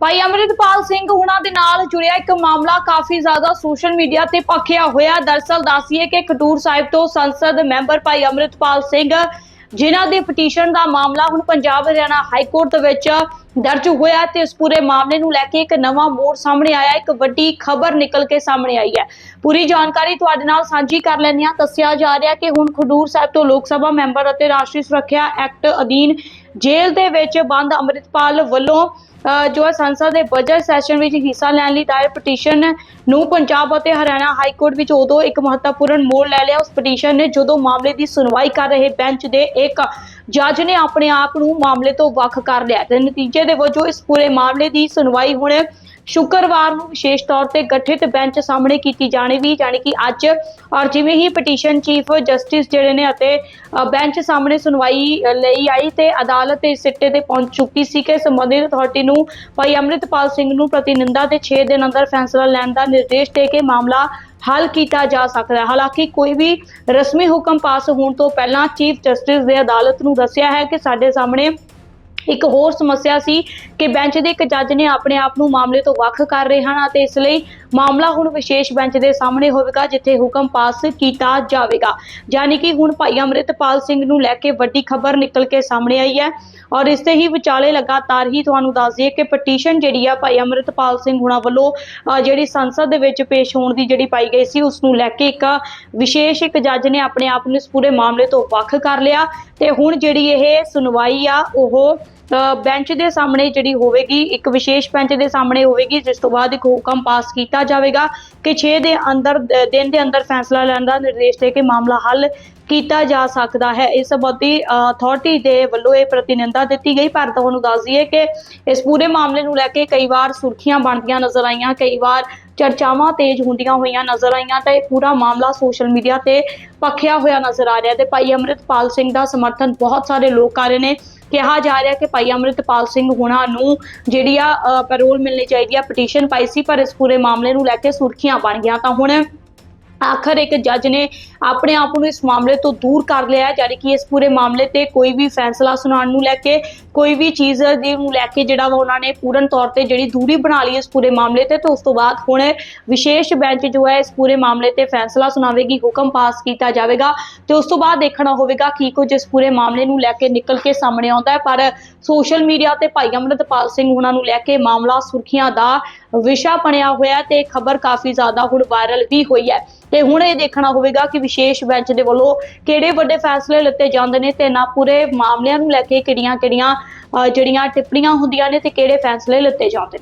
ਭਾਈ ਅਮਰਿਤਪਾਲ ਸਿੰਘ ਹੁਣਾਂ ਦੇ ਨਾਲ ਜੁੜਿਆ ਇੱਕ ਮਾਮਲਾ ਕਾਫੀ ਜ਼ਿਆਦਾ ਸੋਸ਼ਲ ਮੀਡੀਆ ਤੇ ਪੱਖਿਆ ਹੋਇਆ। ਦਰਸਲ ਦੱਸੀਏ ਕਿ ਖਡੂਰ ਸਾਹਿਬ ਤੋਂ ਸੰਸਦ ਮੈਂਬਰ ਭਾਈ ਅਮਰਿਤਪਾਲ ਸਿੰਘ, ਜਿਨ੍ਹਾਂ ਦੀ ਪਟੀਸ਼ਨ ਦਾ ਮਾਮਲਾ ਹੁਣ ਪੰਜਾਬ ਹਰਿਆਣਾ ਹਾਈ ਕੋਰਟ ਵਿੱਚ ਦਰਜ ਹੋਇਆ ਤੇ ਇਸ ਪੂਰੇ ਮਾਮਲੇ ਨੂੰ ਲੈ ਕੇ ਇੱਕ ਨਵਾਂ ਮੋੜ ਸਾਹਮਣੇ ਆਇਆ। ਇੱਕ ਵੱਡੀ ਖਬਰ ਨਿਕਲ ਕੇ ਸਾਹਮਣੇ ਆਈ ਹੈ। ਪੂਰੀ ਜਾਣਕਾਰੀ ਤੁਹਾਡੇ ਨਾਲ ਸਾਂਝੀ ਕਰ ਲੈਂਦੇ ਹਾਂ। ਦੱਸਿਆ ਜਾ ਰਿਹਾ ਕਿ ਹੁਣ ਖਡੂਰ ਸਾਹਿਬ ਤੋਂ ਲੋਕ ਸਭਾ ਮੈਂਬਰ ਅਤੇ ਰਾਸ਼ਟਰੀ ਸੁਰੱਖਿਆ ਐਕਟ ਅਧੀਨ ਜੇਲ੍ਹ ਦੇ ਵਿੱਚ ਬੰਦ ਅਮਰਿਤਪਾਲ ਵੱਲੋਂ ਜੋ ਹੈ ਸੰਸਦ ਦੇ ਬਜਟ ਸੈਸ਼ਨ ਵਿੱਚ ਹਿੱਸਾ ਲੈਣ ਲਈ ਦਾਇਰ ਪਟੀਸ਼ਨ ਨੂੰ ਪੰਜਾਬ ਅਤੇ ਹਰਿਆਣਾ ਹਾਈ ਕੋਰਟ ਵਿੱਚ ਉਦੋਂ ਇੱਕ ਮਹੱਤਵਪੂਰਨ ਮੋੜ ਲੈ ਲਿਆ। ਉਸ ਪਟੀਸ਼ਨ ਨੇ ਜਦੋਂ ਮਾਮਲੇ ਦੀ ਸੁਣਵਾਈ ਕਰ ਰਹੇ ਬੈਂਚ ਦੇ ਇੱਕ ਜੱਜ ਨੇ ਆਪਣੇ ਆਪ ਨੂੰ ਮਾਮਲੇ ਤੋਂ ਵੱਖ ਕਰ ਲਿਆ। ਤੇ ਨਤੀਜੇ ਦੇ ਵਜੋਂ ਇਸ ਪੂਰੇ ਮਾਮਲੇ ਦੀ ਸੁਣਵਾਈ ਹੁਣ ਸ਼ੁੱਕਰਵਾਰ ਨੂੰ ਵਿਸ਼ੇਸ਼ ਤੌਰ ਤੇ ਗਠਿਤ ਬੈਂਚ ਸਾਹਮਣੇ ਕੀਤੀ ਜਾਣੀ ਵੀ, ਜਾਣੀ ਕਿ ਅੱਜ, ਔਰ ਜਿਵੇਂ ਹੀ ਪਟੀਸ਼ਨ ਚੀਫ ਜਸਟਿਸ ਜਿਹੜੇ ਨੇ ਅਤੇ ਬੈਂਚ ਸਾਹਮਣੇ ਸੁਣਵਾਈ ਲਈ ਆਈ ਤੇ ਅਦਾਲਤ ਇਸ ਸਿੱਟੇ ਤੇ ਪਹੁੰਚ ਚੁੱਕੀ ਸੀ ਕਿ ਸੰਬੰਧਿਤ ਅਥਾਰਟੀ ਨੂੰ ਭਾਈ ਅੰਮ੍ਰਿਤਪਾਲ ਸਿੰਘ ਨੂੰ ਪ੍ਰਤੀਨਿੰਦਾ ਦੇ 6 ਦਿਨ ਅੰਦਰ ਫੈਸਲਾ ਲੈਣ ਦਾ ਨਿਰਦੇਸ਼ ਦੇ ਕੇ ਮਾਮਲਾ ਹੱਲ ਕੀਤਾ ਜਾ ਸਕਦਾ ਹੈ। ਹਾਲਾਂਕਿ ਕੋਈ ਵੀ ਰਸਮੀ ਹੁਕਮ ਪਾਸ ਹੋਣ ਤੋਂ ਪਹਿਲਾਂ ਚੀਫ ਜਸਟਿਸ ਦੇ ਅਦਾਲਤ ਨੂੰ ਦੱਸਿਆ ਹੈ ਕਿ ਸਾਡੇ ਸਾਹਮਣੇ ਇੱਕ ਹੋਰ ਸਮੱਸਿਆ ਸੀ ਕਿ ਬੈਂਚ ਦੇ ਇੱਕ ਜੱਜ ਨੇ ਆਪਣੇ ਆਪ ਨੂੰ ਮਾਮਲੇ ਤੋਂ ਵੱਖ ਕਰ ਰਹੇ ਹਨ ਅਤੇ ਇਸ ਲਈ ਮਾਮਲਾ ਹੁਣ ਵਿਸ਼ੇਸ਼ ਬੈਂਚ ਦੇ ਸਾਹਮਣੇ ਹੋਵੇਗਾ, ਜਿੱਥੇ ਹੁਕਮ ਪਾਸ ਕੀਤਾ ਜਾਵੇਗਾ। ਯਾਨੀ ਕਿ ਹੁਣ ਭਾਈ ਅੰਮ੍ਰਿਤਪਾਲ ਸਿੰਘ ਨੂੰ ਲੈ ਕੇ ਵੱਡੀ ਖਬਰ ਨਿਕਲ ਕੇ ਸਾਹਮਣੇ ਆਈ ਹੈ ਔਰ ਇਸ ਤੇ ਹੀ ਵਿਚਾਲੇ ਲਗਾਤਾਰ ਹੀ ਤੁਹਾਨੂੰ ਦੱਸ ਦਈਏ ਕਿ ਪਟੀਸ਼ਨ ਜਿਹੜੀ ਆ ਭਾਈ ਅੰਮ੍ਰਿਤਪਾਲ ਸਿੰਘ ਹੁਣਾਂ ਵੱਲੋਂ ਜਿਹੜੀ ਸੰਸਦ ਦੇ ਵਿੱਚ ਪੇਸ਼ ਹੋਣ ਦੀ ਜਿਹੜੀ ਪਾਈ ਗਈ ਸੀ ਉਸ ਨੂੰ ਲੈ ਕੇ ਇੱਕ ਵਿਸ਼ੇਸ਼ ਇੱਕ ਜੱਜ ਨੇ ਆਪਣੇ ਆਪ ਨੂੰ ਇਸ ਪੂਰੇ ਮਾਮਲੇ ਤੋਂ ਵੱਖ ਕਰ ਲਿਆ ਤੇ ਹੁਣ ਜਿਹੜੀ ਇਹ ਸੁਣਵਾਈ ਆ, ਉਹ ਬੈਂਚ ਦੇ ਸਾਹਮਣੇ ਜਿਹੜੀ ਹੋਵੇਗੀ, ਇੱਕ ਵਿਸ਼ੇਸ਼ ਬੈਂਚ ਦੇ ਸਾਹਮਣੇ ਹੋਵੇਗੀ, ਜਿਸ ਤੋਂ ਬਾਅਦ ਇੱਕ ਹੁਕਮ ਪਾਸ ਕੀਤਾ ਜਾਵੇਗਾ ਕਿ 6 ਦੇ ਅੰਦਰ ਦਿਨ ਦੇ ਅੰਦਰ ਫੈਸਲਾ ਲੈਣ ਦਾ ਨਿਰਦੇਸ਼ ਦੇ ਕੇ ਮਾਮਲਾ ਹੱਲ ਕੀਤਾ ਜਾ ਸਕਦਾ ਹੈ। ਇਸ ਸੰਬੰਧੀ ਅਥਾਰਟੀ ਦੇ ਵੱਲੋਂ ਇਹ ਪ੍ਰਤੀਨਿੰਦਾ ਦਿੱਤੀ ਗਈ, ਪਰ ਤੁਹਾਨੂੰ ਦੱਸ ਦਈਏ ਕਿ ਇਸ ਪੂਰੇ ਮਾਮਲੇ ਨੂੰ ਲੈ ਕੇ ਕਈ ਵਾਰ ਸੁਰਖੀਆਂ ਬਣਦੀਆਂ ਨਜ਼ਰ ਆਈਆਂ, ਕਈ ਵਾਰ ਚਰਚਾਵਾਂ ਤੇਜ਼ ਹੁੰਦੀਆਂ ਹੋਈਆਂ ਨਜ਼ਰ ਆਈਆਂ ਤਾਂ ਇਹ ਪੂਰਾ ਮਾਮਲਾ ਸੋਸ਼ਲ ਮੀਡੀਆ ਤੇ ਪੱਖਿਆ ਹੋਇਆ ਨਜ਼ਰ ਆ ਰਿਹਾ ਤੇ ਭਾਈ ਅੰਮ੍ਰਿਤਪਾਲ ਸਿੰਘ ਦਾ ਸਮਰਥਨ ਬਹੁਤ ਸਾਰੇ ਲੋਕ ਕਰ ਰਹੇ ਨੇ। ਕਿਹਾ ਜਾ ਰਿਹਾ ਕਿ ਭਾਈ ਅੰਮ੍ਰਿਤਪਾਲ ਸਿੰਘ ਹੁਣਾਂ ਨੂੰ ਜਿਹੜੀ ਆ ਪੈਰੋਲ ਮਿਲਣੀ ਚਾਹੀਦੀ ਆ ਪਟੀਸ਼ਨ ਪਾਈ ਸੀ, ਪਰ ਇਸ ਪੂਰੇ ਮਾਮਲੇ ਨੂੰ ਲੈ ਕੇ ਸੁਰਖੀਆਂ ਬਣ ਗਿਆ ਤਾਂ ਹੁਣ ਆਖਰ ਇੱਕ ਜੱਜ ਨੇ ਆਪਣੇ ਆਪ ਨੂੰ ਇਸ ਮਾਮਲੇ ਤੋਂ ਦੂਰ ਕਰ ਲਿਆ ਹੈ ਜਾਨੀ ਕਿ ਇਸ ਪੂਰੇ ਮਾਮਲੇ ਤੇ ਕੋਈ ਵੀ ਫੈਸਲਾ ਸੁਣਾਉਣ ਨੂੰ ਲੈ ਕੇ ਕੋਈ ਵੀ ਚੀਜ਼ ਦੀ ਨੂੰ ਲੈ ਕੇ ਜਿਹੜਾ ਵਾ ਉਹਨਾਂ ਨੇ ਪੂਰਨ ਤੌਰ ਤੇ ਜਿਹੜੀ ਦੂਰੀ ਬਣਾ ਲਈ ਇਸ ਪੂਰੇ ਮਾਮਲੇ ਤੇ ਤੇ ਉਸ ਤੋਂ ਬਾਅਦ ਹੁਣ ਵਿਸ਼ੇਸ਼ ਬੈਂਚ ਜੋ ਹੈ ਇਸ ਪੂਰੇ ਮਾਮਲੇ ਤੇ ਫੈਸਲਾ ਸੁਣਾਵੇਗੀ, ਹੁਕਮ ਪਾਸ ਕੀਤਾ ਜਾਵੇਗਾ ਤੇ ਉਸ ਤੋਂ ਬਾਅਦ ਦੇਖਣਾ ਹੋਵੇਗਾ ਕੀ ਕੁਝ ਇਸ ਪੂਰੇ ਮਾਮਲੇ ਨੂੰ ਲੈ ਕੇ ਨਿਕਲ ਕੇ ਸਾਹਮਣੇ ਆਉਂਦਾ ਹੈ। ਪਰ ਸੋਸ਼ਲ ਮੀਡੀਆ ਤੇ ਭਾਈ ਅੰਮ੍ਰਿਤਪਾਲ ਸਿੰਘ ਉਹਨਾਂ ਨੂੰ ਲੈ ਕੇ ਮਾਮਲਾ ਸੁਰਖੀਆਂ ਦਾ ਵਿਸ਼ਾ ਬਣਿਆ ਹੋਇਆ ਤੇ ਖਬਰ ਕਾਫੀ ਜ਼ਿਆਦਾ ਹੁਣ ਵਾਇਰਲ ਵੀ ਹੋਈ ਹੈ। ਤੇ ਹੁਣ ਇਹ ਦੇਖਣਾ ਹੋਵੇਗਾ ਕਿ ਵਿਸ਼ੇਸ਼ ਬੈਂਚ ਦੇ ਵੱਲੋਂ ਕਿਹੜੇ ਵੱਡੇ ਫੈਸਲੇ ਲਿੱਤੇ ਜਾਂਦੇ ਨੇ ਤੇ ਨਾ ਪੂਰੇ ਮਾਮਲਿਆਂ ਨੂੰ ਲੈ ਕੇ ਕਿਹੜੀਆਂ ਕਿਹੜੀਆਂ ਜਿਹੜੀਆਂ ਟਿੱਪਣੀਆਂ ਹੁੰਦੀਆਂ ਨੇ ਤੇ ਕਿਹੜੇ ਫੈਸਲੇ ਲਿੱਤੇ ਜਾਂਦੇ ਨੇ।